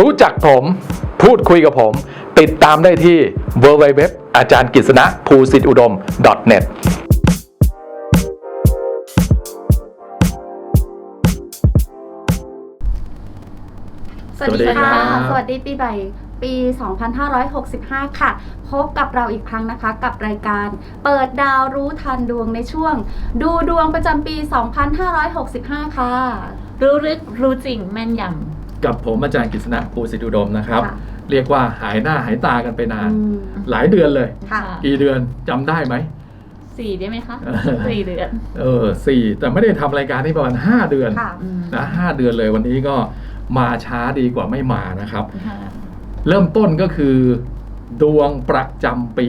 รู้จักผม พูดคุยกับผม ติดตามได้ที่ www อาจารย์กฤษณะภูสิทธิอุดม .net สวัสดีสวัสดีครัค่ะบสวัสดีปีใหม่ปี 2565 ค่ะ พบกับเราอีกครั้งนะคะ กับรายการ เปิดดาวรู้ทันดวงในช่วง ดูดวงประจำปี 2565 ค่ะ รู้ลึกรู้จริงแม่นย กับผมอาจารย์กฤษณะภูสิทธิอุดมนะครับ ค่ะ เรียกว่าหายหน้าหายตากันไปนาน อืมหลายเดือนเลยำค่ะกี่เดือนจำได้ไหม สี่ได้ไหมคะ เออ สี่เดือนเออสี่แต่ไม่ได้ทำรายการที่ประมาณ 5 เดือนค่ะ อืมนะห้าเดือนเลยวันนี้ก็มาช้าดีกว่าไม่มานะครับ ค่ะเริ่มต้นก็คือ ดวงประจำปี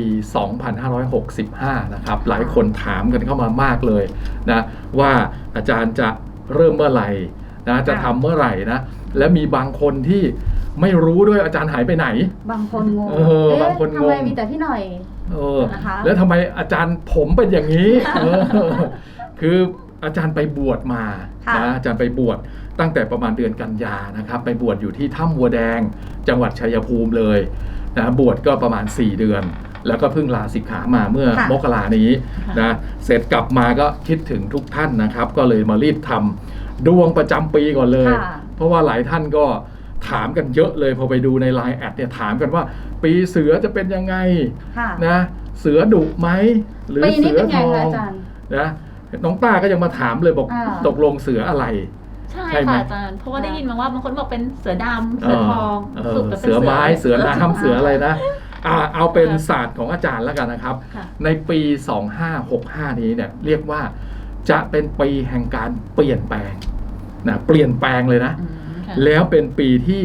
2565 นะครับ หลายคนถามกันเข้ามามากเลยนะว่าอาจารย์จะเริ่มเมื่อไหร่ นะจะทำเมื่อไหร่นะและมีบางคนที่ไม่รู้ด้วยอาจารย์หายไปไหน บางคนงงเออเอ๊ะบางคนงง ทำไมมีแต่พี่หน่อย เออนะคะ แล้วทำไมอาจารย์ผมเป็นอย่างนี้ เออคืออาจารย์ไปบวชมาค่ะนะอาจารย์ไปบวชตั้งแต่ประมาณเดือนกันยานะครับ ไปบวชอยู่ที่ถ้ำวัวแดงจังหวัดชัยภูมิเลยนะบวชก็ประมาณ 4 เดือน แล้วก็เพิ่งลาสิกขามาเมื่อค่ะมกรานี้นะเสร็จกลับมาก็คิดถึงทุกท่านนะครับ ก็เลยมารีบทำ ดวงประจำปีก่อนเลยค่ะเพราะว่าหลายท่านก็ถามกันเยอะเลยพอไปดูใน Line แอดเนี่ยถามกันว่า ปีเสือจะเป็นยังไงค่ะนะเสือดุไหมหรือปีนี้เสืเป็นไงทอคะงอาจารย์นะน้องต้าก็ยังมาถามเลยบอกอ่าตกลงเสืออะไร ใช่ใช่ไหมค่ะอาจารย์เพราะว่าได้ยินมาว่าบางคนบอกเป็นเสือดำเอเสืออทองเออสรุปแล้วป็นเสือไม้เสือน้ำเสืออะไรนะอ่าเอาเป็นค่ะศาสตร์ของอาจารย์แล้วกันนะครับค่ะในปี 2565 นี้เนี่ยเรียกว่าจะเป็นปีแห่งการเปลี่ยนแปลง นะเปลี่ยนแปลงเลยนะอืมค่ะแล้วเป็นปีที่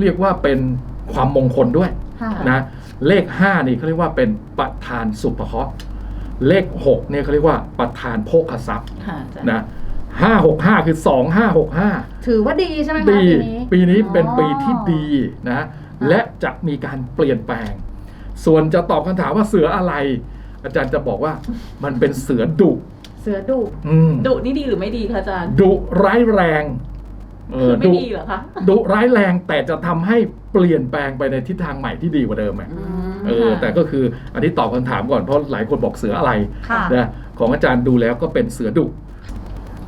เรียกว่าเป็นความมงคลด้วยค่ะนะเลข 5 นี่เขาเรียกว่าเป็นประธานสุภเคราะห์เลข 6 เนี่ยเขาเรียกว่าประธานโภคทรัพย์ค่ะอาจารย์นะห้าหกห้าคือสองห้าหกห้าถือว่าดีใช่ไหมคะดีปีนี้ปีนี้เป็นปีอ๋อที่ดีนะ และจะมีการเปลี่ยนแปลง ส่วนจะตอบคำถามว่าเสืออะไร อาจารย์จะบอกว่ามันเป็นเสือดุ เสือดุอืมดุนี่ดีหรือไม่ดีคะอาจารย์ดุร้ายแรงเอคืออไม่ดุดีเหรอคะดุร้ายแรงแต่จะทำให้เปลี่ยนแปลงไปในทิศทางใหม่ที่ดีกว่าเดิมไงอืมเออค่ะแต่ก็คืออันนี้ตอบคำถามก่อนเพราะหลายคนบอกเสืออะไรค่ะ นะของอาจารย์ดูแล้วก็เป็นเสือดุ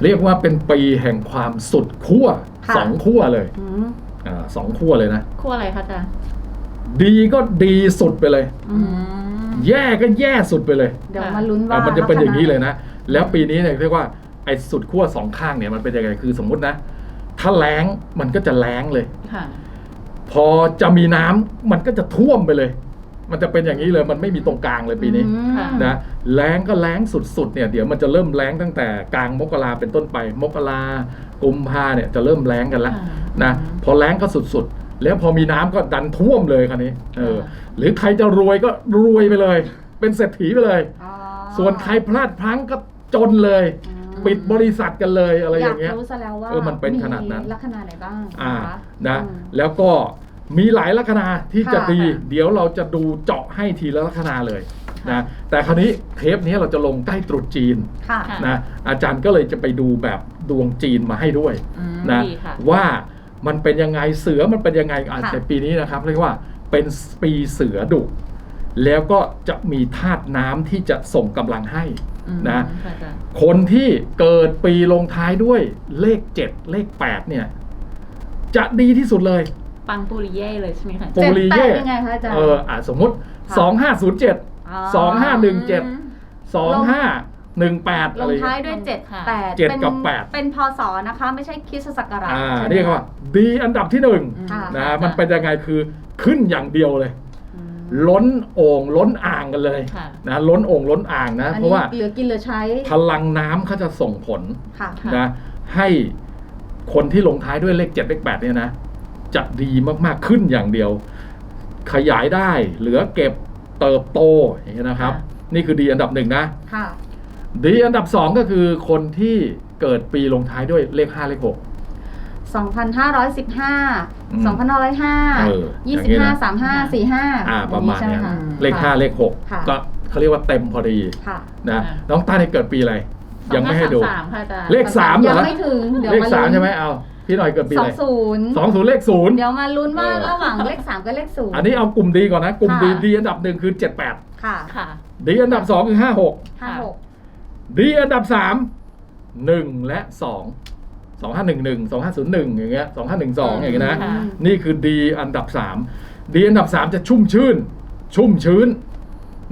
เรียกว่าเป็นปีแห่งความสุดขั้วค่ะ สองขั้วเลยอืมอ่าสองขั้วเลยนะ คู่อะไรคะอาจารย์ดีก็ดีสุดไปเลย อืมแย่ก็แย่สุดไปเลยเดี๋ยวค่ะมาลุ้นว่าอะมันจะเป็นอย่างนี้เลยนะนะ แล้วปีนี้เนี่ยเรียกว่าไอ้สุดขั้วสองข้างเนี่ยมันเป็นยังไงคือสมมุตินะ ถ้าแล้งมันก็จะแล้งเลยค่ะพอจะมีน้ำมันก็จะท่วมไปเลย มันจะเป็นอย่างนี้เลยมันไม่มีตรงกลางเลยปีนี้ค่ะนะแล้งก็แล้งสุดๆเนี่ยเดี๋ยวมันจะเริ่มแล้งตั้งแต่กลางมกราเป็นต้นไป มกรากุมภาเนี่ยจะเริ่มแล้งกันแล้วค่ะนะพอแล้งก็สุดๆ แล้วพอมีน้ำก็ดันท่วมเลยคราวนี้เออค่ะหรือใครจะรวยก็รวยไปเลย เป็นเศรษฐีไปเลยอ๋อส่วนใครพลาดพลั้งก็ จนเลยอืมปิดบริษัทกันเลยอะไรอย่างเงี้ยกรู้ซะแล้วว่าเออมันเป็นขนาดนั้นมีลัคนาไหนบ้างอ่านะคะนะอืมแล้วก็มีหลายลัคนาที่จะค่ะดีค่ะเดี๋ยวเราจะดูเจาะให้ทีละลัคนาเลยนะแต่คราวนี้เทปนี้เราจะลงใกล้ตรุษจีนค่ะค่ะนะอาจารย์ก็เลยจะไปดูแบบดวงจีนมาให้ด้วยอืมนะดีค่ะว่ามันเป็นยังไงเสือมันเป็นยังไงอะค่ะแต่ปีนี้นะครับ เรียกว่าเป็นปีเสือดุ แล้วก็จะมีธาตุน้ำที่จะส่งกำลังให้อืมนะค่ะอาจารย์คนที่เกิดปีลงท้ายด้วยเลข7เลข8เนี่ย จะดีที่สุดเลย ปังปุริเย่เลยใช่ไหมคะอาโปจารย์ลีเจ็ดเย่แปดยังไงคะอาจารย์เอออะสมมติค่ะ2507 2517 2518ลอะไรงอย่างท้ายเงี้ยด้วยเจ็ดค่ะแปดเจ็ดป็นกับแปดเป็นพศนะคะ ไม่ใช่คริสตศักราชอ่าใช่ไหมเรียกว่าคะดีอันดับที่หนึ่งค่ะนะมันเป็นยังไงคือขึ้นอย่างเดียวเลยอืม ล้นโอ่งล้นอ่างกันเลยค่ะนะล้นโอ่งล้นอ่างนะอันเพนี้ราะว่าเหลือกินเหลือใช้ พลังน้ำเขาจะส่งผลค่ะค่ะนะให้คนที่ลงท้ายด้วยเลขเจ็ดเลขแปดเนี่ยนะ จะดีมากๆขึ้นอย่างเดียว ขยายได้เหลือเก็บเติบโตอย่างนี้ยนะครับ นี่คือดีอันดับหนึ่งนะค่ะดีอันดับสองก็คือคนที่เกิดปีลงท้ายด้วยเลขห้าเลขหก 2,515อืม2,505เอออย่างนี้นะ 25 35 45อ่าประมาณอย่งเนี้ยใช่ไหคะเลขห้าเลขหกค่ะ ก็เขาเรียกว่าเต็มพอดีค่ะนะค่ะ น้องต้าเนี่ยเกิดปีอะไร ยังไม่ให้ดูสองาสามค่ะอาจารย์เลข สามเหรอ ยังไม่ถึง เดี๋ยวเลขมาสามลุ้นใช่ไหมเอาพี่หน่อยเกิดปีสออะงไรศูนย์สองศูนย์เลขศูนย์ เดี๋ยวมาลุ้นว่าเออ ระหว่างเลขสามกับเลขศูนย์ อันนี้เอากลุ่มดีก่อนนะ กลุ่มดีค่ะ ดีอันดับหนึ่งคือเจ็ดแปดค่ะค่ะดีอันดับสองคือห้าหกห้าหก ดีอันดับสามหนึ่งและส องสองห้าหนึ่งหนึ่งสองห้าศูนย์หนึ่งอย่างเงี้ยสองห้าหนึ่งสองอย่างเงี้ยนะ ค่ะ นี่คือดีอันดับสามดีอันดับสามจะชุ่มชื้น ชุ่มชื้น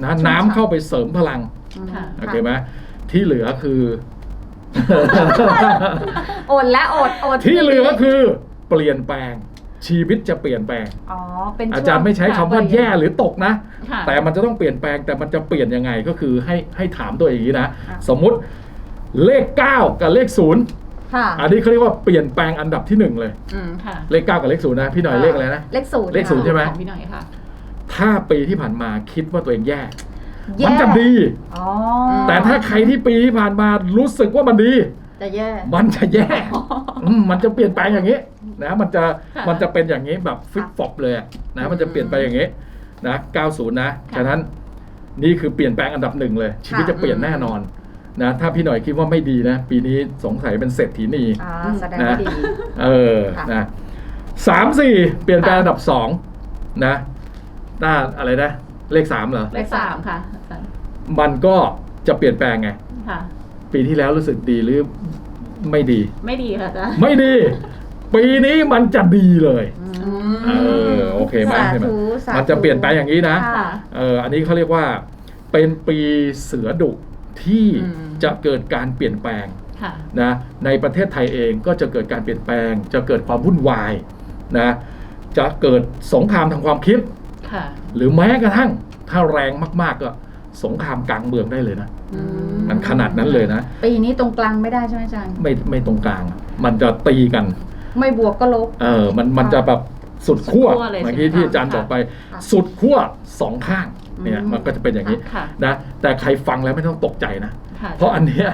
นะน้ำเข้าไปเสริมพลัง ค่ะ โอเคไหมที่เหลือคือ อดและอดอดที่เหลือคือเปลี่ยนแปลง ชีวิตจะเปลี่ยนแปลง อ๋อเป็นช่วงอาจารย์ไม่ใช้คำว่าแย่หรือตกนะ ค่ะ แต่มันจะต้องเปลี่ยนแปลงแต่มันจะเปลี่ยนยังไงก็คือให้ให้ถามตัวเองอย่างนี้นะอะสมมุติเลข 9 กับเลข 0 ค่ะอันนี้เขาเรียกว่าเปลี่ยนแปลงอันดับที่1เลย อืมค่ะ เลข9กับเลข0นะ พี่หน่อยเลขอะไรนะ เลขศูนย์เลขศูนย์ใช่ไหม ของพี่หน่อยค่ะถ้าปีที่ผ่านมาคิดว่าตัวเองแย่ แย่มันจะดี อ๋อแต่ถ้าใครที่ปีที่ผ่านมารู้สึกว่ามันดี จะแย่ มันจะแย่อืมมันจะเปลี่ยนแปลงอย่างนี้นะมันจะค่ะมันจะเป็นอย่างนี้แบบฟิกฟอบเลยอะนะมันจะเปลี่ยนไปอย่างนี้นะ90 นะ ค่ะฉะนั้นนี่คือเปลี่ยนแปลงอันดับหนึ่งเลย ชีวิตจะเปลี่ยนแน่นอน นะถ้าพี่หน่อยคิดว่าไม่ดีนะ ปีนี้สงสัยเป็นเศรษฐีนีอ่าแสดงว่าดี เออค่ะ นะสามสี่เปลี่ยนแปลงอันดับสองนะหน้าอะไรนะ เลขสามเหรอ เลขสามค่ะอาจารย์มันก็จะเปลี่ยนแปลงไง ค่ะ ปีที่แล้วรู้สึกดีหรือไม่ดี ไม่ดีค่ะอาจารย์ไม่ดี ปีนี้มันจะดีเลยอืเออโอเคไหมสาใช่ไหมธุสาธุ มันจะเปลี่ยนแปลงอย่างนี้นะ ค่ะ เอออันนี้เขาเรียกว่าเป็นปีเสือดุ ที่อืมจะเกิดการเปลี่ยนแปลงค่ะนะในประเทศไทยเองก็จะเกิดการเปลี่ยนแปลง จะเกิดความวุ่นวายนะจะเกิดสงครามทางความคิดค่ะหรือแม้กระทั่งถ้าแรงมาก ๆ ก็สงครามกลางเมืองได้เลยนะอืมมันขนาดนั้นเลยนะปีนี้ตรงกลางไม่ได้ใช่ไหมอาจารย์ไม่ไม่ตรงกลาง มันจะตีกัน ไม่บวกก็ลบเออมันมันจะแบบสุดขั้วสุดขั้วเลยเมื่อกี้ใช่ไหมที่อาจารย์ค่ะบอกไปค่ะสุดขั้วสองข้าง เนี่ยอืมมันก็จะเป็นอย่างนี้ค่ะนะแต่ใครฟังแล้วไม่ต้องตกใจนะค่ะเพราะอันเนี้ย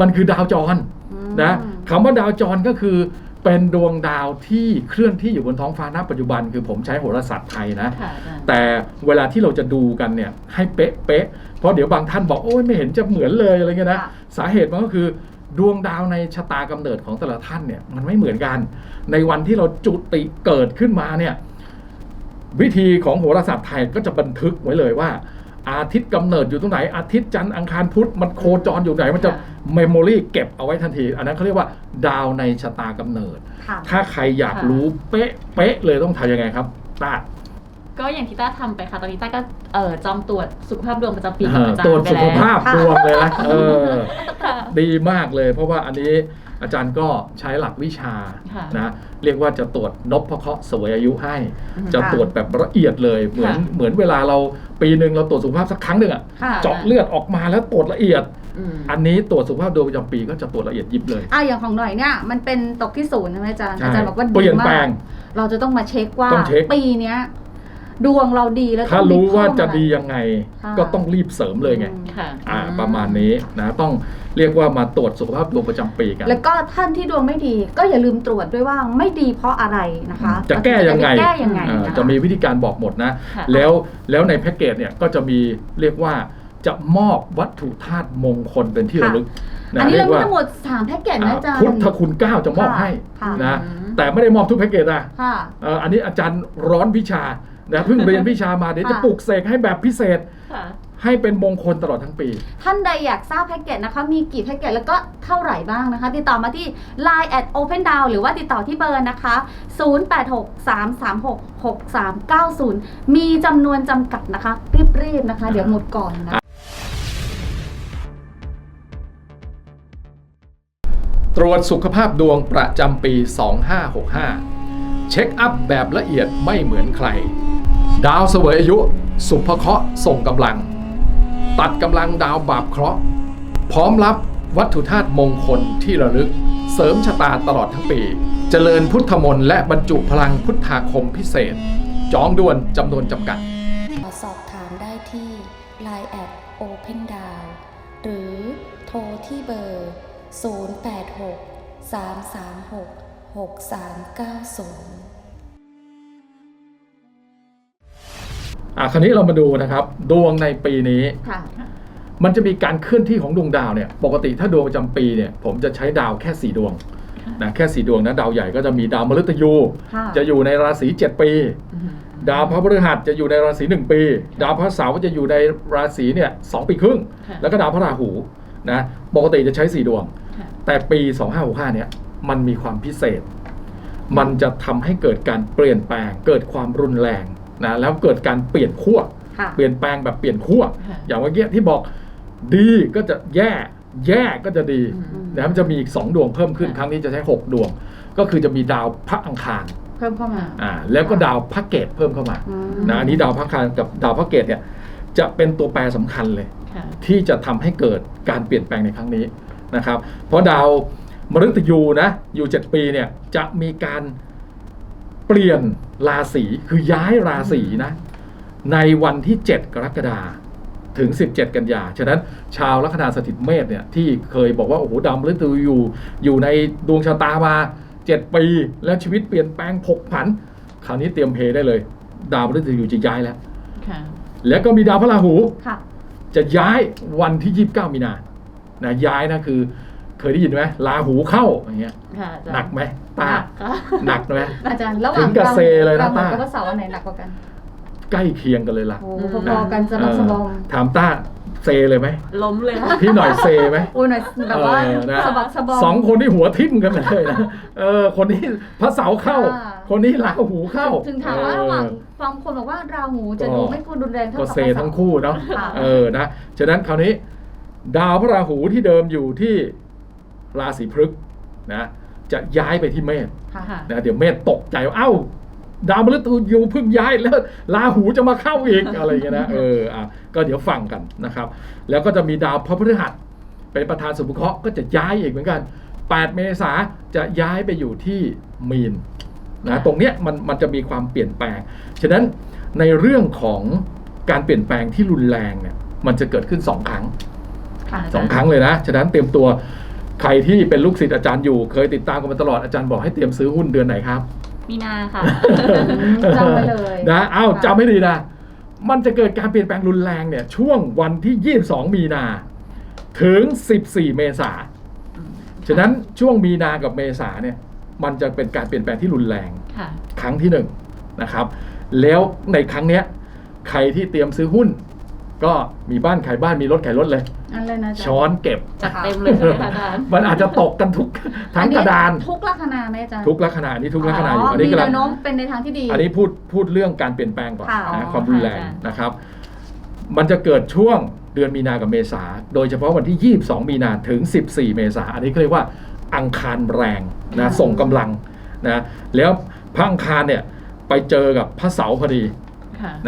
มันคือดาวจรอืมนะคำว่าดาวจรก็คือเป็นดวงดาวที่เคลื่อนที่อยู่บนท้องฟ้าณปัจจุบัน คือผมใช้โหราศาสตร์ไทยนะค่ะอาจารย์แต่เวลาที่เราจะดูกันเนี่ยให้เป๊ะเป๊ะๆเพราะเดี๋ยวบางท่านบอกโอ้ยไม่เห็นจะเหมือนเลยอะไรเงี้ยนะค่ะสาเหตุมันก็คือดวงดาวในชะตากำเนิดของแต่ละท่านเนี่ยมันไม่เหมือนกัน ในวันที่เราจุติเกิดขึ้นมาเนี่ย วิธีของโหราศาสตร์ไทยก็จะบันทึกไว้เลยว่า อาทิตย์กำเนิดอยู่ตรงไหน อาทิตย์จันทร์อังคารพุธมันโคจรอยู่ไหน มันจะค่ะเมมโมรีเก็บเอาไว้ทันที อันนั้นเขาเรียกว่าดาวในชะตากำเนิดค่ะถ้าใครอยากค่ะรู้เป๊ะเป๊ะเลยต้องทำยังไงครับตาก็อย่างที่ต้าทำไปค่ะ ตอนนี้ต้าก็เอ่อจอมตรวจสุขภาพดวงประจำปีเอกับออาจารย์ตรวจไปสุขแล้วภาพดวงเลยนะเออค่ะดีมากเลย เพราะว่าอันนี้อาจารย์ก็ใช้หลักวิชาค่ะนะ เรียกว่าจะตรวจนพเคราะห์สวยอายุให้อืมจะตรวจแบบละเอียดเลยเหมือนค่ะเหมือนเวลาเราปีหนึ่งเราตรวจสุขภาพสักครั้งหนึ่งอะค่ะเจาะเลือดออกมาแล้วตรวจละเอียดอืมอันนี้ตรวจสุขภาพดวงประจำปีก็จะตรวจละเอียดยิบเลยอะอย่างของหน่อยเนี่ยมันเป็นตกที่ศูนย์ใช่ไหมอาจารย์ใช่อาจารย์บอกว่าเปลี่ดียนแปลมากงเราจะต้องมาเช็คว่าต้องเช็คปีเนี้ยดวงเราดีแล้วถ้าต้องมีรู้ว่าเพิ่มจะอะไรดียังไงค่ะก็ต้องรีบเสริมเลยไงอืมค่ะอ่าประมาณนี้นะต้อง เรียกว่ามาตรวจสุขภาพดวงประจำปีกัน แล้วก็ท่านที่ดวงไม่ดี ก็อย่าลืมตรวจด้วยว่าไม่ดีเพราะอะไรนะคะจะแก้ยังไงจะแก้ยังไงอ่านะคะจะมีวิธีการบอกหมดนะ ค่ะ แล้วแล้วในแพ็กเกจเนี่ยก็จะมีเรียกว่าจะมอบวัตถุธาตุมงคลเป็นที่ระลึกนะอันนี้เรีเรายกมีว่าทั้งหมด3แพ็กเกจนะอ่าอาจารย์ พุทธคุณเก้าจะมอบให้ค่ะ นะอืม แต่ไม่ได้มอบทุกแพ็กเกจนะค่ะ เอ่ออันนี้อาจารย์ร้อนวิชานะเพิ่งเรียนวิชามาเดี๋ยวจะค่ะ ปลุกเสกให้แบบพิเศษ ค่ะ ให้เป็นมงคลตลอดทั้งปี ท่านใดอยากทราบแพ็กเกจนะคะ มีกี่แพ็กเกจแล้วก็เท่าไหร่บ้างนะคะ ติดต่อมาที่ Line at Open Down หรือว่าติดต่อที่เบอร์นะคะ 0863366390 มีจำนวนจำกัดนะคะ รีบๆนะคะ เดี๋ยวหมดก่อนนะ ตรวจสุขภาพดวงประจำปี 2565 เช็คอัพแบบละเอียดไม่เหมือนใคร ดาวเสวยอายุ สุภเคราะห์ส่งกำลัง ตัดกำลังดาวบาปเคราะห์ พร้อมรับวัตถุธาตุมงคลที่ระลึก เสริมชะตาตลอดทั้งปี เจริญพุทธมนต์และบรรจุพลังพุทธาคมพิเศษ จองด่วนจำนวนจำกัด สอบถามได้ที่ Line at Open Down หรือโทรที่เบอร์ 086 336 6390 อะคราวนี้เรามาดูนะครับดวงในปีนี้ ค่ะ มันจะมีการเคลื่อนที่ของดวงดาวเนี่ย ปกติถ้าดวงประจำปีเนี่ย ผมจะใช้ดาวแค่ 4 ดวงนะแค่สี่ดวงนะดาวใหญ่ก็จะมีดาวมฤตยู ค่ะ จะอยู่ในราศี 7 ปี อืมดาวพระพฤหัสจะอยู่ในราศี 1 ปี ดาวพระเสาร์จะอยู่ในราศีเนี่ยสองปีครึ่ง ค่ะแล้วก็ดาวพระราหูนะปกติจะใช้ 4 ดวง ค่ะ แต่ปี 2565เนี่ยมันมีความพิเศษ มันจะทำให้เกิดการเปลี่ยนแปลงเกิดความรุนแรง นะแล้วเกิดการเปลี่ยนขั้วค่ะเปลี่ยนแปลงแบบเปลี่ยนขั้วค่ะอย่างเมื่อกี้ที่บอกดีก็จะแย่แย่ก็จะดีอืมนะมันจะมีอีก2ดวงเพิ่มขึ้นค่ะครั้งนี้จะใช้6ดวง ก็คือจะมีดาวพระอังคารเพิ่มเข้ามาอ่าแล้วก็ดาวพระเกตเพิ่มเข้ามาอืมนะอันนี้ดาวพระอังคารกับดาวพระเกตเนี่ยจะเป็นตัวแปรสำคัญเลยค่ะที่จะทำให้เกิดการเปลี่ยนแปลงในครั้งนี้นะครับ เพราะดาวมฤตยูนะอยู่7ปีเนี่ยจะมีการ เปลี่ยนราศีคือย้ายราศีนะ ในวันที่ 7 กรกฎาคมถึง 17 กันยา ฉะนั้นชาวลัคนาสถิตเมษเนี่ยที่เคยบอกว่า โอ้โหดาวมฤตยูอยู่ อยู่ในดวงชะตามา 7 ปี แล้วชีวิตเปลี่ยนแปลงผกผัน คราวนี้เตรียมเพได้เลย ดาวมฤตยูจะย้ายแล้วค่ะแล้วก็มีดาวพระราหูค่ะจะย้ายวันที่ 29 มีนานะย้ายนะคือ เคยได้ยินไหมลาหูเข้าอย่างเงี้ยค่ะอาจารย์หนักไหมตาหนักค่ะหนักไหม อาจารย์ระหว่างถึงกับเซเลยนะราหูต้ากับพระเสาร์อันไหนหนักกว่ากันใกล้เคียงกันเลยล่ะ โอ้โหพอๆกันสะบักสะบอมเออถามต้าเซเลยไหมล้มเลยค่ะ พี่หน่อยเซไหมโอ้ยหน่อยแบบว่าเออนะ สะบักสะบอม สองคนที่หัวทิ่มกันเลยนะเออ คนนี้พระเสาร์เข้า อ่า คนนี้ลาหูเข้าถึงถามว่าระหว่างเออฟังคนบอกว่าราหูจะก็ดูไม่กูรุนแรงเท่าก็กับเซพระเสาทั้งร์คู่เนาะ ค่ะ เออ นะ ฉะนั้นคราวนี้ ดาวพระราหูที่เดิมอยู่ที่ ราศีพฤกษ์นะจะย้ายไปที่เมษค่ะค่ะนะเดี๋ยวเมธตกใจว่าเอ้าดาวมฤตยูเพิ่งย้ายแล้วลาหูจะมาเข้าอีกอะไรอย่างเงี้ยนะเอออะก็เดี๋ยวฟังกันนะครับ แล้วก็จะมีดาวพระพฤหัสเป็นประธานสุภเคราะห์ก็จะย้ายอีกเหมือนกัน 8 เมษาจะย้ายไปอยู่ที่มีนนะตรงเนี้ยมันมันจะมีความเปลี่ยนแปลง ฉะนั้นในเรื่องของการเปลี่ยนแปลงที่รุนแรงเนี่ยมันจะเกิดขึ้น2ครั้งค่ะาจาย์สองครั้งเลยนะ ฉะนั้นเตรียมตัว ใครที่เป็นลูกศิษย์อาจารย์อยู่ เคยติดตามกันมาตลอดอาจารย์บอกให้เตรียมซื้อหุ้นเดือนไหนครับมีนาค่ะจำไว้เลยนะเอ้าค่ะจำให้ดีนะ มันจะเกิดการเปลี่ยนแปลงรุนแรงเนี่ยช่วงวันที่ 22 มีนา ถึง 14 เมษาฉะนั้นช่วงมีนากับเมษาเนี่ยมันจะเป็นการเปลี่ยนแปลงที่รุนแรงค่ะครั้งที่หนึ่งนะครับ แล้วในครั้งเนี้ยใครที่เตรียมซื้อหุ้น ก็มีบ้านขายบ้านมีรถขายรถเลยอันเลยนะอาจารย์ช้อนเก็บ จัดเต็มเลยใช่ไหมคะอาจารย์มันอาจจะตกกันทุกทั้งกระดาน ทุกลัคนาไหมอาจารย์ทุกลักษณะอันนี้ทุกลักษณะอยู่อันนี้มีกำลัแนงวโน้มเป็นในทางที่ดี อันนี้พูดพูดเรื่องการเปลี่ยนแปลงก่อนค่ะนะอ๋อความรุนแรงค่ะอาจารย์นะครับ มันจะเกิดช่วงเดือนมีนากับเมษา โดยเฉพาะวันที่ 22 มีนาถึง 14 เมษาอันนี้เขาเรียกว่าอังคารแรงนะส่งกำลังนะแล้วพระอังคารเนี่ยไปเจอกับพระเสาร์พอดีค่ะ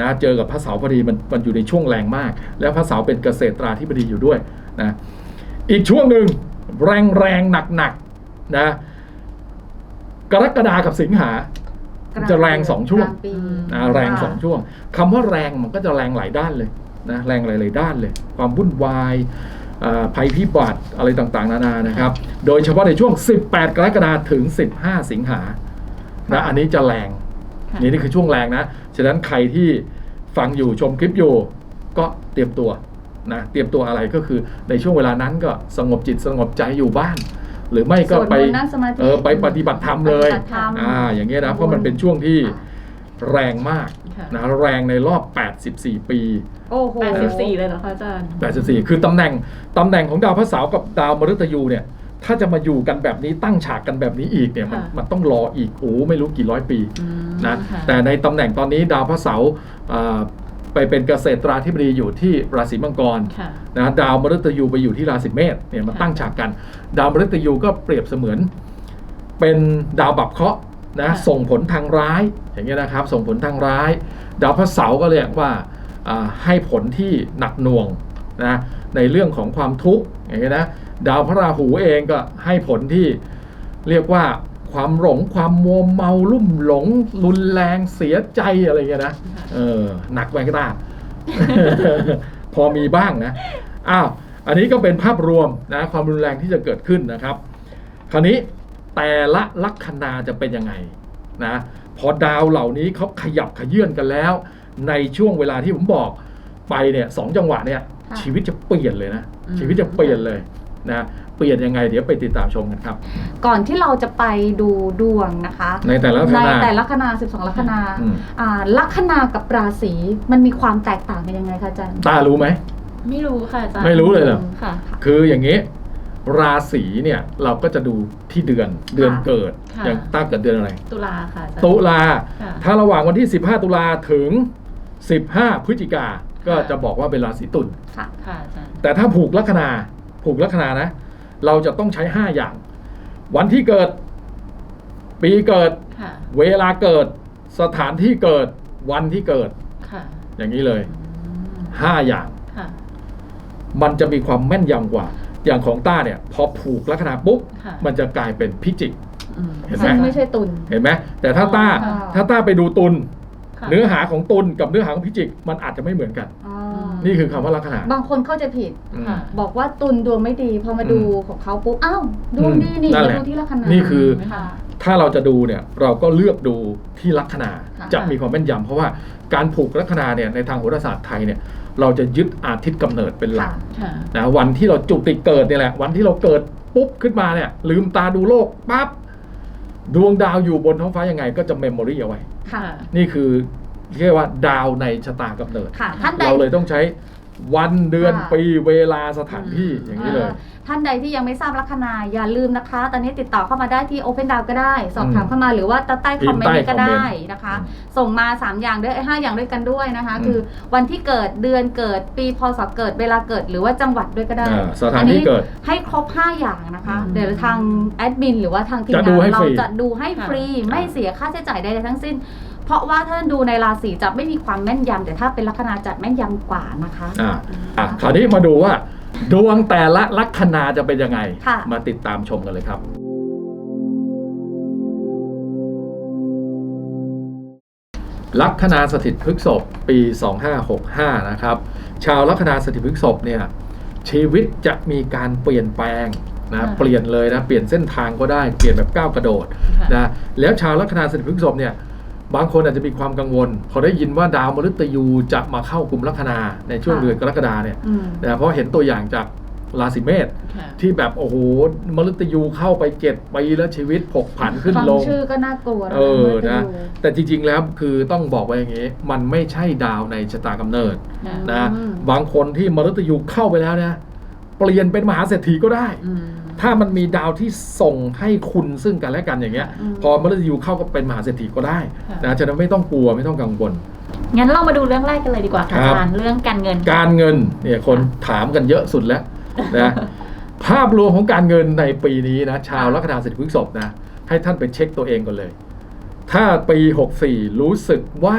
นะเจอกับพระเสาร์พอดีมันมันอยู่ในช่วงแรงมาก แล้วพระเสาร์เป็นเกษตราธิบดีอยู่ด้วยนะอีกช่วงหนึ่งแรงแรงหนักหนักๆนะกรกฎากับสิงหา จะแรงสองช่วงกลาปีนะแรงสองช่วงคำว่าแรงมันก็จะแรงหลายด้านเลยนะแรงหลายๆด้านเลย ความวุ่นวายอ่าภัยพิบัติอะไรต่างๆ นานานะครับ โดยเฉพาะในช่วง 18 กรกฎาคมถึง 15 สิงหานะอันนี้จะแรงค่ะ นี่นี่คือช่วงแรงนะ ฉะนั้นใครที่ฟังอยู่ชมคลิปอยู่ ก็เตรียมตัวนะเตรียมตัวอะไรก็คือในช่วงเวลานั้นก็สงบจิตสงบใจอยู่บ้าน หรือไม่ก็ไปสวดมนต์นั่งสมาธิ เออไปปฏิบัติธรรมเลย ปฏิบัติธรรม อ่าอย่างเงี้ยนะเพราะมันเป็นช่วงที่แรงมากค่ะนะแรงในรอบ 84 ปี โอ้โห แปดสิบสี่เลยเหรอคะอาจารย์ 84 คือตำแหน่งตำแหน่งของดาวพระเสาร์กับดาวมฤตยูเนี่ย ถ้าจะมาอยู่กันแบบนี้ตั้งฉากกันแบบนี้อีกเนี่ยมันค่ะมันต้องรออีกโอ้ไม่รู้กี่ร้อยปีอืมนะค่ะแต่ในตำแหน่งตอนนี้ดาวพระเสาร์อ่าไปเป็นเกษตราธิบดีอยู่ที่ราศีมังกรค่ะ นะดาวมฤตยูไปอยู่ที่ราศีเมษเนี่ยมาค่ะ ตั้งฉากกัน ดาวมฤตยูก็เปรียบเสมือน เป็นดาวบับเคราะห์นะส่งผลทางร้ายอย่างเงี้ยนะครับ ส่งผลทางร้าย ดาวพระเสาร์ก็เรียกว่าอ่าให้ผลที่หนักหน่วงนะในเรื่องของความทุกข์อย่างเงี้ยนะ ดาวพระราหูเองก็ให้ผลที่เรียกว่าความหลงความมัวเมาลุ่มหลง รุนแรงเสียใจอะไรเงี้ยนะเออหนักไปก็ได้พอมีบ้างนะอ้าวอันนี้ก็เป็นภาพรวมนะความรุนแรงที่จะเกิดขึ้นนะครับ คราวนี้แต่ละลัคนาจะเป็นยังไงนะพอดาวเหล่านี้เขาขยับขยื่นกันแล้ว ในช่วงเวลาที่ผมบอกไปเนี่ยสองจังหวะเนี่ยค่ะชีวิตจะเปลี่ยนเลยนะอืมชีวิตจะเปลี่ยนเลย นะเปลี่ยนยังไงเดี๋ยวไปติดตามชมกันครับ ก่อนที่เราจะไปดูดวงนะคะ ในแต่ละลัคในนาแต่ลัคนา 12 ลัคนาอืมอ่าลัคนากับราศีมันมีความแตกต่างกันยังไงคะอาจารย์ ตารู้ไหม ไม่รู้ค่ะอาจารย์ไม่รู้เลยเหรอ ค่ะ คืออย่างนี้ ราศีเนี่ยเราก็จะดูที่เดือนเดือนเกิด ค่ะ อย่างต้าเกิดเดือนอะไร ตุลาค่ะอาจารย์ตุลา ค่ะ ถ้าระหว่างวันที่ 15 ตุลาถึง 15 พฤศจิกา ก็จะบอกว่าเป็นราศีตุล ค่ะค่ะอาจารย์แต่ถ้าผูกลัคนา ผูกลัคนานะ เราจะต้องใช้5อย่าง วันที่เกิด ปีเกิด ค่ะ เวลาเกิด สถานที่เกิด วันที่เกิด ค่ะอย่างนี้เลยอืม5อย่าง ค่ะ มันจะมีความแม่นยำกว่า อย่างของต้าเนี่ย พอผูกลัคนาปุ๊บ ค่ะ มันจะกลายเป็นพิจิกอืมเห็นไหม ซึ่งไม่ใช่ตุลเห็นไหมแต่ถ้าต้า อ๋อถ้าต้าไปดูตุล ค่ะเนื้อหาของตุลกับเนื้อหาของพิจิก มันอาจจะไม่เหมือนกัน อ๋อนี่คือคำว่าลัคนา บางคนเข้าใจผิด อืม ค่ะ บอกว่าตุลดวงไม่ดี พอมาดูของเขาปุ๊บอ้าวดวงดีนี่นั่นแหมาละ ดูที่ลัคนานี่คือ ค่ะ ถ้าเราจะดูเนี่ยเราก็เลือกดูที่ลัคนาค่ะจะมีความแม่นยำเพราะว่าการผูกลัคนาเนี่ยในทางโหราศาสตร์ไทยเนี่ยเราจะยึดอาทิตย์กำเนิดเป็นหลักค่ะนะวันที่เราจุติเกิดเนี่ยแหละ วันที่เราเกิดปุ๊บขึ้นมาเนี่ยลืมตาดูโลกปั๊บดวงดาวอยู่บนท้องฟ้ายังไงก็จะเมมโมรีเอาไว้ ค่ะ นี่คือเรียกว่าดาวในชะตากำเนิด ค่ะ ท่านใดเราเลยต้องใช้ วันเดือนค่ะ ปีเวลาสถานที่อย่างนี้เลยอ่าท่านใดที่ยังไม่ทราบลัคนาอย่าลืมนะคะ ตอนนี้ติดต่อเข้ามาได้ที่ Open d o w ก็ได้ สอบถามอืมเข้ามาหรือว่าใต้พิคอมมพ์เมนต์นี้ก็ใต้คอมเมนต์ได้นะคะ ส่งมา 3 อย่างด้วยห้าอย่างด้วยกันด้วยนะคะ อืม คือวันที่เกิดเดือนเกิดปีพศเกิดเวลาเกิดหรือว่าจังหวัดด้วยก็ได้ อ่าสถานที่เกิด ให้ครบ 5 อย่างนะคะ อืมเดี๋ยวทางแอดมินหรือว่าทางทีมจะงาดูนให้เราฟรี จะดูให้ฟรีไม่เสียค่าใช้จ่ายใดๆทั้งสิ้น เพราะว่าถ้าดูในราศีจะไม่มีความแม่นยำแต่ถ้าเป็นลัคนาจะแม่นยำกว่านะคะอ่าอะคราวนี้มาดูว่า ดวงแต่ละลัคนาจะเป็นยังไง ค่ะ มาติดตามชมกันเลยครับ ลัคนาสถิตพฤกษภปี 2565 นะครับ ชาวลัคนาสถิตพฤกษภเนี่ยชีวิตจะมีการเปลี่ยนแปลงนะค่ะเปลี่ยนเลยนะเปลี่ยนเส้นทางก็ได้เปลี่ยนแบบก้าวกระโดดค่ะนะแล้วชาวลัคนาสถิตพฤกษภเนี่ย บางคนอาจจะมีความกังวล พอได้ยินว่าดาวมฤตยูจะมาเข้ากลุ่มลัคนาในช่วงค่ะ เดือนกรกฎาเนี่ยอืม นะเพราะเห็นตัวอย่างจากราศีเมษค่ะ ที่แบบโอ้โหมฤตยูเข้าไปเจ็ดปีแล้วชีวิตผกผันขึ้นฟังลง ชื่อก็น่ากลัวเออมื่นะดูแต่จริงๆแล้วคือต้องบอกไว้อย่างนี้ มันไม่ใช่ดาวในชะตากำเนิดค่ะนะ อืม บางคนที่มฤตยูเข้าไปแล้วนะเปลี่ยนเป็นมหาเศรษฐีก็ได้ อืม ถ้ามันมีดาวที่ส่งให้คุณซึ่งกันและกันอย่างเงี้ยอืมพอมฤตยูเข้าก็เป็นมหาเศรษฐีก็ได้ค่ะนะฉะนั้นไม่ต้องกลัวไม่ต้องกังวลงั้นเรามาดูเรื่องแรกกันเลยดีกว่าค่ะครับอาจารย์เรื่องการเงิน การเงินเนี่ยคนถามกันเยอะสุดแล้วนะภาพรวมของการเงินในปีนี้นะชาวลัคนาสิทธิพฤกษภนะให้ท่านไปเช็คตัวเองก่อนเลย ถ้าปี 64 รู้สึกว่า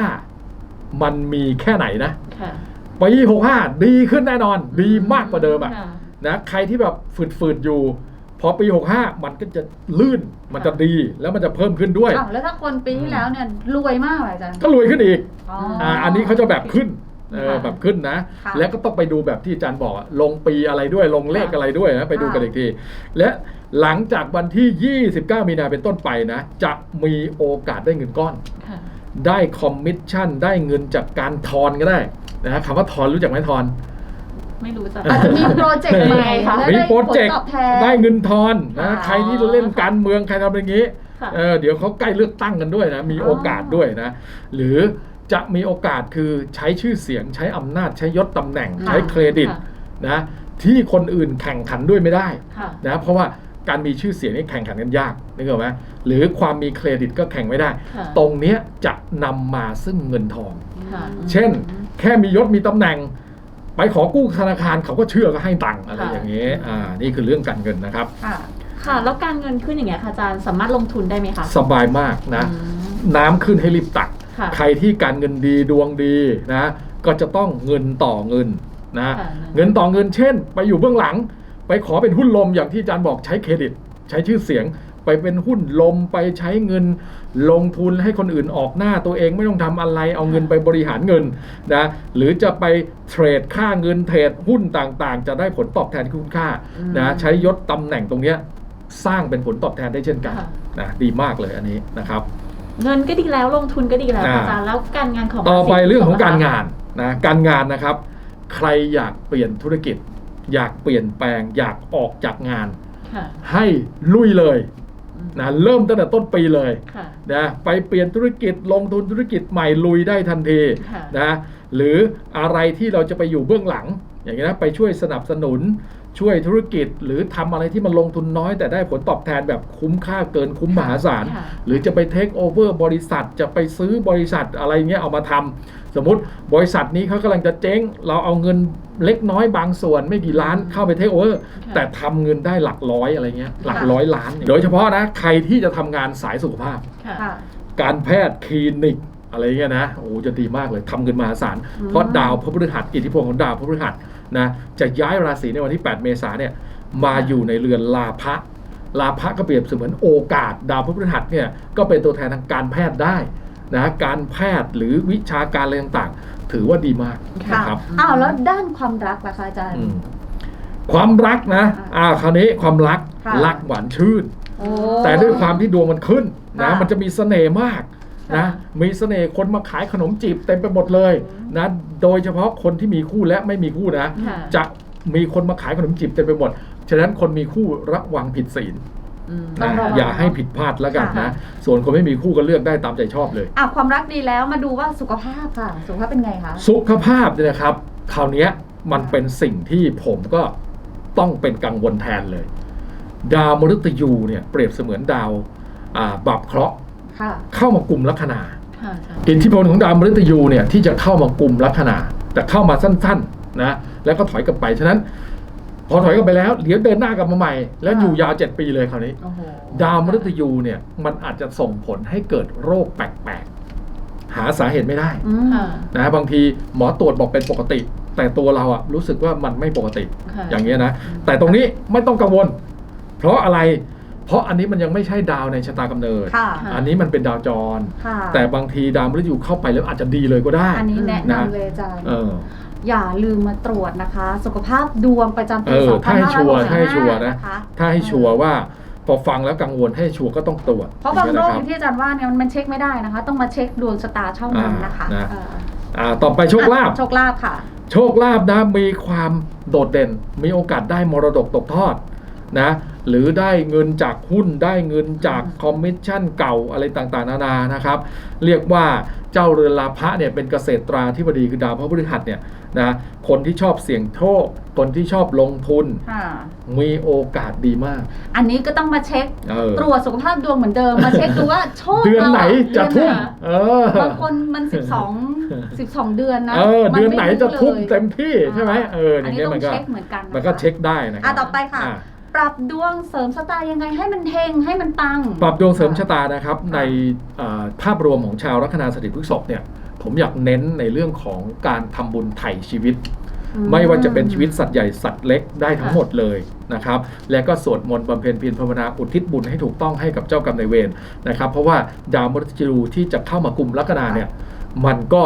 มันมีแค่ไหนนะค่ะปี65 ดีขึ้นแน่นอน ดีมากกว่าเดิมอะค่ะนะใครที่แบบฝืดๆอยู่พ อปี 65 มันก็จะลื่นมันจะดีแล้วมันจะเพิ่มขึ้นด้วย อ้าวแล้วถ้าคนปีที่แล้วเนี่ยรวยมากเลยอาจารย์ ก็รวยขึ้นอีกอ๋ออ่าอันนี้เขาจะแบบขึ้นเออค่ะแบบขึ้นนะ ค่ะแล้วก็ต้องไปดูแบบที่อาจารย์บอกอะลงปีอะไรด้วยลงเลขค่ะอะไรด้วยนะไปดูกันค่ะ อีกที และหลังจากวันที่ 29 มีนาเป็นต้นไปนะ จะมีโอกาสได้เงินก้อน ค่ะได้คอมมิชชั่นได้เงินจากการทอนก็ได้นะฮะคำว่าทอนรู้จักไหมทอน ไม่รู้จัก อาจจะมีโปรเจกต์ใหม่ค่ะแล้วมีได้โปรผลเจกต์ตอบแทน ได้เงินทอนนะค่ะใครที่เล่นการเมืองใครทำอย่างนี้ค่ะเออเดี๋ยวเขาใกล้เลือกตั้งกันด้วยนะ มีโอกาสด้วยนะ หรือจะมีโอกาสคือใช้ชื่อเสียงใช้อำนาจใช้ยศตำแหน่งค่ะใช้เครดิตค่ะนะที่คนอื่นแข่งขันด้วยไม่ได้ ค่ะ นะเพราะว่าการมีชื่อเสียงนี่แข่งขันกันยากนึกออกไหมหรือความมีเครดิตก็แข่งไม่ได้ ค่ะตรงเนี้ยจะนำมาซึ่งเงินทอง ค่ะ เช่น แค่มียศมีตำแหน่ง ไปขอกู้ธนาคารเขาก็เชื่อก็ให้ตังค์อะไรค่ะอย่างเงี้ยอ่านี่คือเรื่องการเงินนะครับ ค่ะ ค่ะ แล้วการเงินขึ้นอย่างเงี้ยค่ะอาจารย์สามารถลงทุนได้ไหมคะสบายมากนะ อืม น้ำขึ้นให้รีบตัก ค่ะ ใครที่การเงินดีดวงดีนะ ก็จะต้องเงินต่อเงินนะ ค่ะเงินต่อเงินเช่น ไปอยู่เบื้องหลัง ไปขอเป็นหุ้นลมอย่างที่อาจารย์บอกใช้เครดิต ใช้ชื่อเสียง ไปเป็นหุ้นลมไปใช้เงินลงทุนให้คนอื่นออกหน้าตัวเองไม่ต้องทำอะไรเอาเงินไปบริหารเงินนะหรือจะไปเทรดค่าเงินเทรดหุ้นต่างๆ จะได้ผลตอบแทนที่คุ้มค่าอืมนะใช้ยศตำแหน่งตรงเนี้ยสร้างเป็นผลตอบแทนได้เช่นกันค่ะนะดีมากเลยอันนี้นะครับ เงินก็ดีแล้วลงทุนก็ดีแล้วอ่าอาจารย์แล้วการงานของต่อไปาศีเรื่องของพฤษภการงานนะการงานนะครับ ใครอยากเปลี่ยนธุรกิจ อยากเปลี่ยนแปลง อยากออกจากงานค่ะให้ลุยเลยอืม นะเริ่มตั้งแต่ต้นปีเลยค่ะนะไปเปลี่ยนธุรกิจลงทุนธุรกิจใหม่ลุยได้ทันทีค่ะนะหรืออะไรที่เราจะไปอยู่เบื้องหลัง อย่างนี้ยนะไปช่วยสนับสนุน ช่วยธุรกิจ หรือทำอะไรที่มันลงทุนน้อย แต่ได้ผลตอบแทนแบบคุ้มค่าเกินคุ้มมหาศาลค่ะหรือจะไปเทคโอเวอร์บริษัทจะไปซื้อบริษัทอะไรเงี้ยเอามาทำสมมติบริษัทนี้เขากำลังจะเจ๊ง เราเอาเงินเล็กน้อยบางส่วนไม่กี่ล้านเข้าไปเทคโอเวอร์ค่ะแต่ทำเงินได้หลักร้อยอะไรเงี้ยหลักค่ะร้อยล้าน โดยเฉพาะนะใครที่จะทำงานสายสุขภาพค่ะค่ะการแพทย์คลินิกอะไรเงี้ยนะ โอ้จะดีมากเลยทำเงินมหาศาลอืมเพราะดาวพระพฤหัสอิทธิพลของดาวพระพฤหัส นะจะย้ายราศีในวันที่ 8 เมษายนเนี่ยมาอยู่ในเรือนลาภะลาภะก็เปรียบเสมือนโอกาส ดาวพระพฤหัสเนี่ยก็เป็นตัวแทนทางการแพทย์ได้นะการแพทย์หรือวิชาการอะไรต่างๆ ถือว่าดีมากค่ะนะครับอ้าวแล้วด้านความรักล่ะคะอาจารย์อืมความรักนะอ่าคราวนี้ความรักค่ะรักหวานชื่นโอ้แต่ด้วยความที่ดวงมันขึ้นนะค่ะมันจะมีเสน่ห์มาก นะค่ะมีเสน่ห์คนมาขายขนมจีบเต็มไปหมดเลยนะโดยเฉพาะคนที่มีคู่และไม่มีคู่นะ ค่ะจะมีคนมาขายขนมจีบเต็มไปหมด ฉะนั้นคนมีคู่ระวังผิดศีลอืม ต้องนะระวัง อย่าให้ผิดพลาดแล้วกันค่ะ นะ ส่วนคนไม่มีคู่ก็เลือกได้ตามใจชอบเลย อะความรักดีแล้วมาดูว่าสุขภาพค่ะ สุขภาพเป็นไงคะ สุขภาพเนี่ยนะครับ คราวเนี้ยมันเป็นสิ่งที่ผมก็ต้องเป็นกังวลแทนเลย ดาวมฤตยูเนี่ยเปรียบเสมือนดาวอ่าบับเคราะห์ค่ะ เข้ามากลุ่มลัคนาค่ะอาจารย์อิทธิพลของดาวมฤตยูเนี่ยที่จะเข้ามากลุ่มลัคนาแต่เข้ามาสั้นๆนะแล้วก็ถอยกลับไปฉะนั้น พอถอยกลับไปแล้วเดี๋ยวเดินหน้ากลับมาใหม่ แล้วอยู่ยาวเจ็ดปีเลยคราวนี้โอ้โหดาวมฤตยูเนี่ยมันอาจจะส่งผลให้เกิดโรคแปลกๆหาสาเหตุไม่ได้อืมค่ะนะบางทีหมอตรวจบอกเป็นปกติ แต่ตัวเราอะรู้สึกว่ามันไม่ปกติค่ะอย่างเงี้ยนะแต่ตรงนี้ไม่ต้องกังวล เพราะอะไร เพราะอันนี้มันยังไม่ใช่ดาวในชะตากำเนิดค่ะค่ะ อันนี้มันเป็นดาวจร ค่ะแต่บางทีดาวมฤตยูเข้าไปแล้วอาจจะดีเลยก็ได้ อันนี้แนะนะนำเลยอาจารย์ เออ อย่าลืมมาตรวจนะคะ สุขภาพดวงประจำปีเออถ้าให้ชัวร์ถ้าให้ชัวร์2565นะนะคะถ้าให้ชัวร์ว่าพอฟังแล้วกังวลให้ชัวร์ก็ต้องตรวจเพราะบางโรคอย่ที่อาจารย์ว่าเนี่ยมันเช็คไม่ได้นะคะ ต้องมาเช็คดวงชะตาเท่านั้นนะคะอ่านะเอออ่าต่อไปโชคลาภ โชคลาภค่ะ โชคลาภนะมีความโดดเด่น มีโอกาสได้มรดกตกทอดนะ หรือได้เงินจากหุ้นได้เงินจากคอมมิชชั่นเก่าอะไรต่างๆ นานานะครับ เรียกว่าเจ้าเรือนลาภะเนี่ยเป็นเกษตราธิบดีคือดาวพระพฤหัสเนี่ยนะคนที่ชอบเสี่ยงโชคคนที่ชอบลงทุนค่ะมีโอกาสดีมาก อันนี้ก็ต้องมาเช็คเออตรวจสุขภาพดวงเหมือนเดิม มาเช็คดูว่าโชคเดือนไหนราจะทุ่มเดือนเออไหนบางคนมัน 12 12 เดือนนะเออมัเดือนไหนจะทุ่มลยเต็มที่ใช่ไหมเอออย่างเงี้ยอัมันก็ต้องเช็คเหมือนกันนะคะมันก็เช็คได้นะครัอะต่อไปค่ะอ่ ปรับดวงเสริมชะตายังไงให้มันเฮงให้มันปัง ปรับดวงเสริมชะตานะครับในเอ่อภาพรวมของชาวลัคนาสถิตพฤษภเนี่ยผมอยากเน้นในเรื่องของการทำบุญไถ่ชีวิตอืมไม่ว่าจะเป็นชีวิตสัตว์ใหญ่สัตว์เล็กได้ทั้งหมดเลยนะครับ และก็สวดมนต์บำเพ็ญเพียรภาวนาอุทิศบุญให้ถูกต้องให้กับเจ้ากรรมนายเวรนะครับ เพราะว่าดาวมฤตยูที่จะเข้ามากลุ่มลัคนาเนี่ยมันก็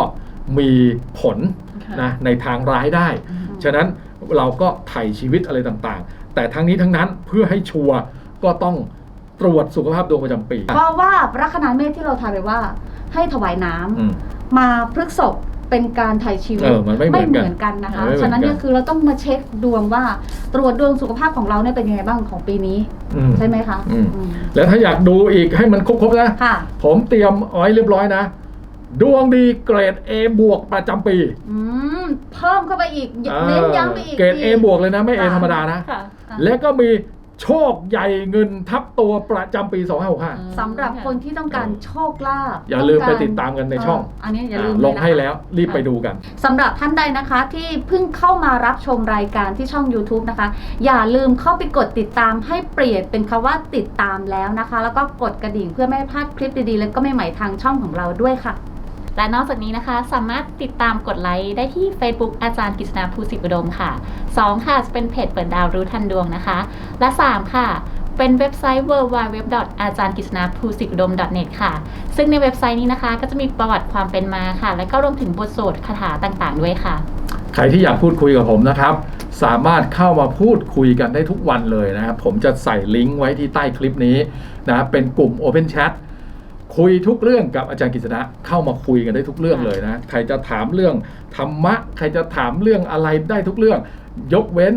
มีผลค่ะนะในทางร้ายได้ อืม ฉะนั้นเราก็ไถ่ชีวิตอะไรต่างๆ แต่ทั้งนี้ทั้งนั้นเพื่อให้ชัวร์ก็ต้องตรวจสุขภาพดวงประจำปี เพราะว่าลัคนาเมษที่เราทายไปว่า ให้ถวายน้ำอืม มาพฤกษบเป็นการไถ่ชีวิตเออมันไม่เหมือนกันกันนะคะไม่เหมือนกัน ฉะนั้นเนี่ยคือเราต้องมาเช็คดวงว่า ตรวจดวงสุขภาพของเราเนี่ยเป็นยังไงบ้างของปีนี้ อืม ใช่ไหมคะอืม อืมแล้วถ้าอยากดูอีกให้มันครบๆนะ ค่ะ ผมเตรียมเอาไว้เรียบร้อยนะ ดวงดีเกรด A บวกประจำปีอืมเพิ่มเข้าไปอีกเน้นย้ำไปอีกเกรด A บวกเลยนะไม่ A ค่ะธรรมดานะ ค่ะอะและก็มีโชคใหญ่เงินทับตัวประจำปี 2565 สำหรับคนที่ต้องการโชคลาภอย่าลืมไปต้งกรติดตามกันในช่องเอันนี้อย่าลืมลงให้เยนะคะแล้วรีบไปดูกัน สำหรับท่านใดนะคะที่เพิ่งเข้ามารับชมรายการที่ช่อง YouTube นะคะ อย่าลืมเข้าไปกดติดตามให้เปลี่ยนเป็นคำว่าติดตามแล้วนะคะ แล้วก็กดกระดิ่งเพื่อไม่ให้พลาดคลิปดีๆ แล้วก็ใหม่ๆทางช่องของเราด้วยค่ะ และนอกจากนี้นะคะสามารถติดตามกดไลค์ได้ที่ Facebook อาจารย์กฤษณาภูสิทธิอุดมค่ะ 2 ค่ะ จะเป็นเพจเปิดดาวรู้ทันดวงนะคะ และ 3 ค่ะเป็นเว็บไซต์ w w w อาจารย์กฤษณาภูสิทธิอุดม .net ค่ะ ซึ่งในเว็บไซต์นี้นะคะ ก็จะมีประวัติความเป็นมาค่ะ และก็รวมถึงบทสวดคาถาต่างๆ ด้วยค่ะ ใครที่อยากพูดคุยกับผมนะครับ สามารถเข้ามาพูดคุยกันได้ทุกวันเลยนะครับ ผมจะใส่ลิงก์ไว้ที่ใต้คลิปนี้นะเป็นกลุ่ม Open Chat คุยทุกเรื่องกับอาจารย์กฤษณะเข้ามาคุยกันได้ทุกเรื่องเลยนะ ใครจะถามเรื่องธรรมะ ใครจะถามเรื่องอะไรได้ทุกเรื่อง ยกเว้น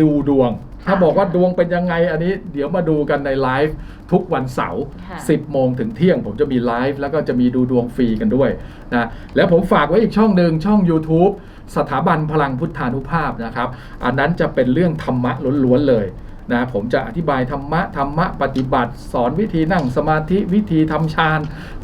ดูดวงค่ะถ้าบอกว่าดวงเป็นยังไงอันนี้ เดี๋ยวมาดูกันในไลฟ์ทุกวันเสาร์ค่ะ10 โมงถึงเที่ยง ผมจะมีไลฟ์แล้วก็จะมีดูดวงฟรีกันด้วยนะแล้วผมฝากไว้อีกช่องหนึ่งช่อง YouTube สถาบันพลังพุทธานุภาพนะครับ อันนั้นจะเป็นเรื่องธรรมะล้วนๆเลย นะผมจะอธิบายธรรมะธรรมะปฏิบัติ สอนวิธีนั่งสมาธิวิธีทำฌาน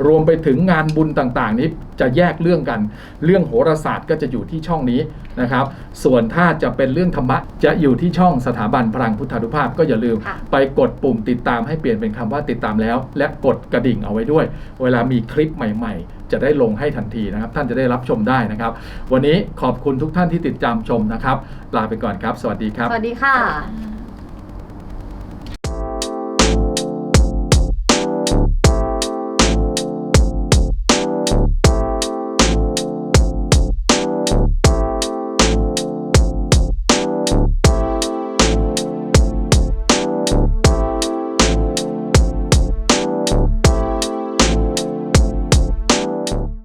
รวมไปถึงงานบุญต่างๆ นี้จะแยกเรื่องกัน เรื่องโหราศาสตร์ก็จะอยู่ที่ช่องนี้นะครับ ส่วนถ้าจะเป็นเรื่องธรรมะจะอยู่ที่ช่องสถาบันพลังพุทธานุภาพก็อย่าลืมค่ะไปกดปุ่มติดตามให้เปลี่ยนเป็นคำว่าติดตามแล้ว และกดกระดิ่งเอาไว้ด้วย เวลามีคลิปใหม่ ๆ จะได้ลงให้ทันทีนะครับ ท่านจะได้รับชมได้นะครับ วันนี้ขอบคุณทุกท่านที่ติดตามชมนะครับลาไปก่อนครับ สวัสดีครับ สวัสดีค่ะอ่า